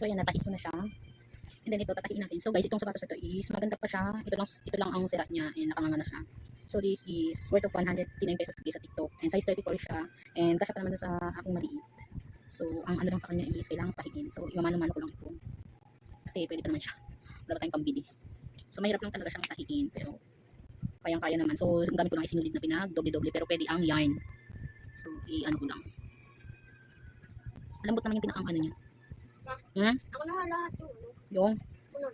So, ayan, natahid ko na siya. And then, ito, tatahiin natin. So, guys, itong sapatos na to is, maganda pa siya. Ito lang, ito lang ang sira niya and nakanganga na siya. So, this is worth of 109 pesos guys sa TikTok. And size 34 siya. And kasya pa naman sa aking maliit. So, ang ano lang sa kanya is, kailangan pahiin. So, imamano-mano ko lang ito. Kasi, pwede pa naman siya. Wala tayong pambili. So, mahirap lang talaga siyang tahiin. Pero, kayang-kaya naman. So, ang gamit ko lang ay sinulid na pinag, doble-doble. Pero, pwede ang yarn. So, i-ano ko lang. Lambot naman yung pinakang ano niya. Hmm? Ako na lahat yung ano. Yung, Ano?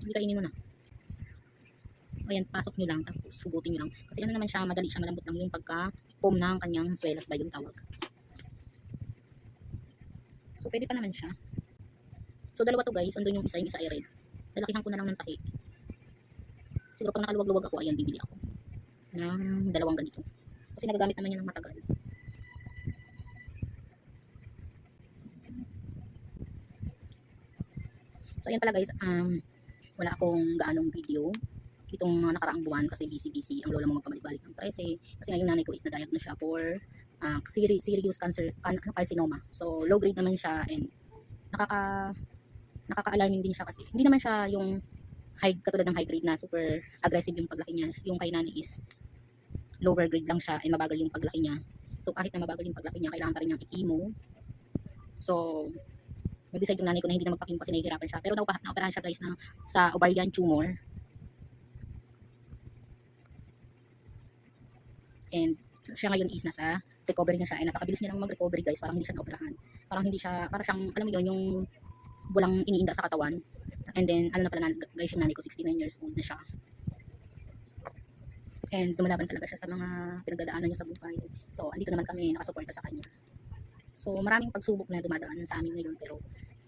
hindi kainin mo na. So, ayan, pasok nyo lang, tapos sugutin nyo lang. Kasi ano naman siya, madali siya, malambot lang yung pagka-foam ng kanyang swelas ba yung tawag. So, pwede pa naman siya. So, dalawa to guys, andun yung isa, yung isa ay red. Lalakihan ko na lang ng tahi. Siguro pag nakaluwag-luwag ako, ayan, bibili ako. Ng dalawang ganito. Kasi nagagamit naman yan ng matagal. So, ayan pala guys, um, wala akong gaanong video itong mga nakaraang buwan kasi busy-busy ang lola mo magpabalik-balik ng prese. Kasi ngayon nanay ko is na-diagnose siya for uh, serious, cancer, can, carcinoma. So, low grade naman siya and nakaka nakaka-alarming din siya kasi hindi naman siya yung high katulad ng high grade na super aggressive yung paglaki niya. Yung kay nanay is lower grade lang siya and mabagal yung paglaki niya. So, kahit na mabagal yung paglaki niya, kailangan pa rin niyang i-chemo. So, nag-decide yung nanay ko na hindi na magpa-chemo kasi nahihirapan siya. Pero naupa- naoperahan siya guys na sa ovarian tumor. And siya ngayon is nasa recovery na siya. And napakabilis niya lang mag-recovery guys. Parang hindi siya naoperahan. Parang hindi siya, parang siyang, alam mo yun, yung bulang iniinda sa katawan. And then, ano na pala, guys, yung nanay ko, 69 years old na siya. And lumalaban talaga siya sa mga pinagdadaanan niya sa buhay. So, andito naman kami nakasuporta sa kanya. So, maraming pagsubok na dumadaan sa amin ngayon. Pero,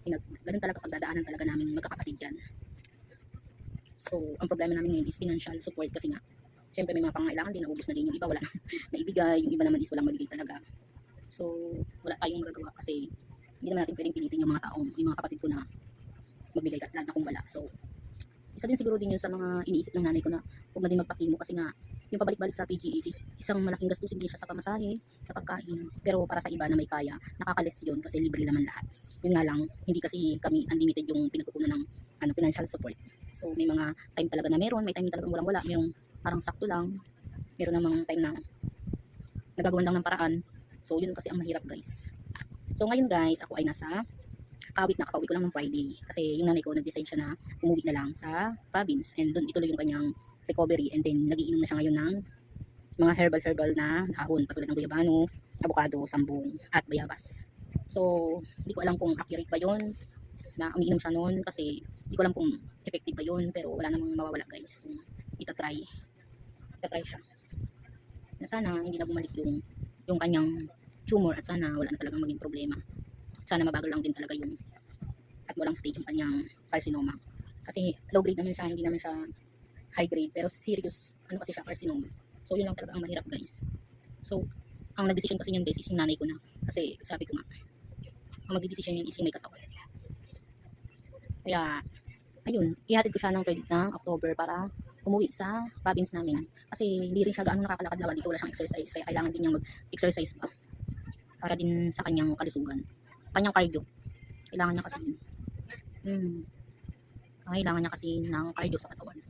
pinag, ganun talaga pagdadaanan talaga namin magkakapatid yan. So, ang problema namin ngayon is financial support kasi nga, syempre may mga pangailangan din, naubos na din yung iba, wala na naibigay, yung iba naman is walang mabigay talaga. So, wala tayong magagawa kasi hindi naman natin pwedeng pilitin yung mga taong, yung mga kapatid ko na magbigay ka lalo na kung. So, isa din siguro din yun sa mga iniisip ng nanay ko na huwag na din magpakimo kasi nga, yung pabalik-balik sa PGH is isang malaking gastusin din siya sa pamasahe, sa pagkain. Pero para sa iba na may kaya, nakakalis yun kasi libre naman lahat. Yun nga lang, hindi kasi kami unlimited yung pinagkukunan ng ano, financial support. So, may mga time talaga na meron, may time talagang walang-wala, may parang sakto lang. Meron namang time na nagagawan lang ng paraan. So, yun kasi ang mahirap guys. So, ngayon guys, ako ay nasa kawit na kakauwi ko lang ng Friday. Kasi yung nanay ko, nag-decide siya na umuwi na lang sa province. And doon ituloy yung kanyang recovery. And then, nagiinom na siya ngayon ng mga herbal-herbal na dahon. Katulad ng guyabano, avocado, sambong, at bayabas. So, hindi ko alam kung accurate ba yun na umiinom siya noon kasi hindi ko alam kung effective ba yun pero wala namang mawawala guys kung itatry itatry siya na sana hindi na bumalik yung yung kanyang tumor at sana wala na talagang maging problema sana mabagal lang din talaga yung at walang stage yung kanyang carcinoma kasi low grade naman siya hindi naman siya high grade pero serious ano kasi siya carcinoma. So yun lang talaga ang mahirap guys. So ang nagdesisyon kasi yun guys is yung nanay ko na. Kasi sabi ko nga ang magdidesisyon yun is yung may katawan. Kaya ayun ihatid ko siya ng 20 ng October para umuwi sa province namin. Kasi hindi rin siya gaano nakakalakad-lakad dito wala siyang exercise kaya kailangan din niyang mag-exercise pa para din sa kanyang kalusugan. Kanyang cardio. Kailangan niya kasi hmm, kailangan niya kasi ng cardio sa katawan